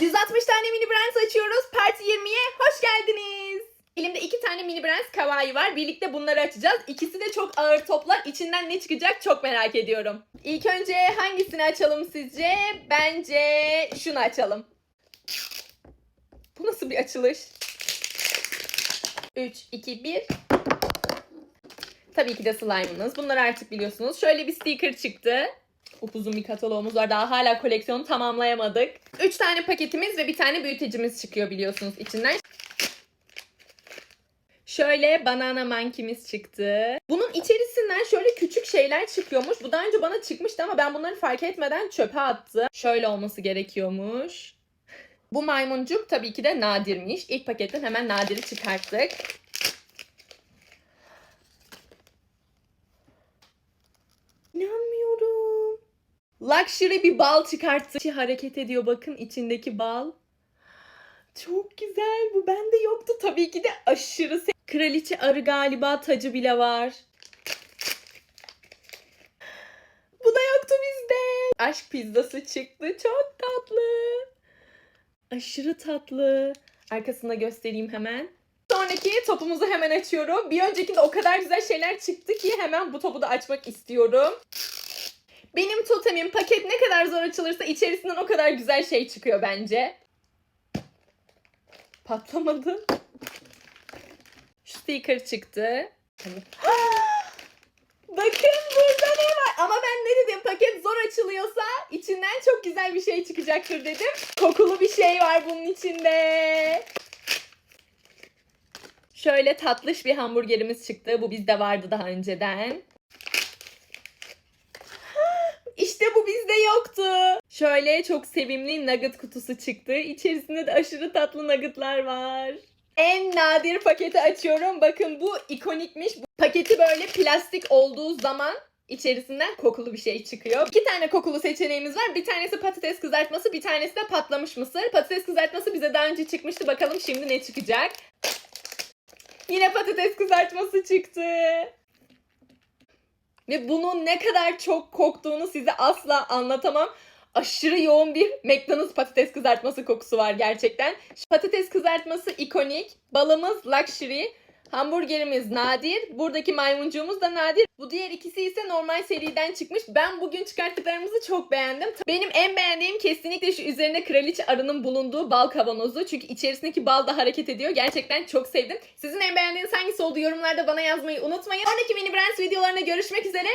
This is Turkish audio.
160 tane mini brands açıyoruz. Part 20'ye hoş geldiniz. Elimde iki tane mini brands kawaii var. Birlikte bunları açacağız. İkisi de çok ağır toplar. İçinden ne çıkacak çok merak ediyorum. İlk önce hangisini açalım sizce? Bence şunu açalım. Bu nasıl bir açılış? 3, 2, 1. Tabii ki de slime'ınız. Bunları artık biliyorsunuz. Şöyle bir sticker çıktı. Upuzun bir kataloğumuz var. Daha hala koleksiyonu tamamlayamadık. 3 tane paketimiz ve bir tane büyütecimiz çıkıyor biliyorsunuz içinden. Şöyle banana mankimiz çıktı. Bunun içerisinden şöyle küçük şeyler çıkıyormuş. Bu daha önce bana çıkmıştı ama ben bunları fark etmeden çöpe attım. Şöyle olması gerekiyormuş. Bu maymuncuk tabii ki de nadirmiş. İlk paketten hemen nadiri çıkarttık. Luxury bir bal çıkarttı. İçi hareket ediyor bakın içindeki bal. Çok güzel. Bu bende yoktu. Tabii ki de aşırı se- Kraliçe arı galiba tacı bile var. Bu da yoktu bizde. Aşk pizzası çıktı. Çok tatlı. Aşırı tatlı. Arkasında göstereyim hemen. Sonraki topumuzu hemen açıyorum. Bir öncekinde o kadar güzel şeyler çıktı ki hemen bu topu da açmak istiyorum. Benim totemim paket ne kadar zor açılırsa içerisinden o kadar güzel şey çıkıyor bence. Patlamadı. Şu sticker çıktı. Bakın burada ne var? Ama ben ne dedim? Paket zor açılıyorsa içinden çok güzel bir şey çıkacaktır dedim. Kokulu bir şey var bunun içinde. Şöyle tatlış bir hamburgerimiz çıktı. Bu bizde vardı daha önceden. İşte bu bizde yoktu. Şöyle çok sevimli nugget kutusu çıktı. İçerisinde de aşırı tatlı nuggetlar var. En nadir paketi açıyorum. Bakın bu ikonikmiş. Bu paketi böyle plastik olduğu zaman içerisinden kokulu bir şey çıkıyor. İki tane kokulu seçeneğimiz var. Bir tanesi patates kızartması, bir tanesi de patlamış mısır. Patates kızartması bize daha önce çıkmıştı. Bakalım şimdi ne çıkacak. Yine patates kızartması çıktı. Ve bunun ne kadar çok koktuğunu size asla anlatamam. Aşırı yoğun bir McDonald's patates kızartması kokusu var gerçekten. Patates kızartması ikonik, balımız luxury, hamburgerimiz nadir, buradaki maymuncuğumuz da nadir. Bu diğer ikisi ise normal seriden çıkmış. Ben bugün çıkarttıklarımızı çok beğendim. Benim en beğendiğim kesinlikle şu üzerine kraliçe arının bulunduğu bal kavanozu. Çünkü içerisindeki bal da hareket ediyor. Gerçekten çok sevdim. Sizin en beğendiğiniz hangisi oldu yorumlarda bana yazmayı unutmayın. Sonraki mini brands videolarına görüşmek üzere.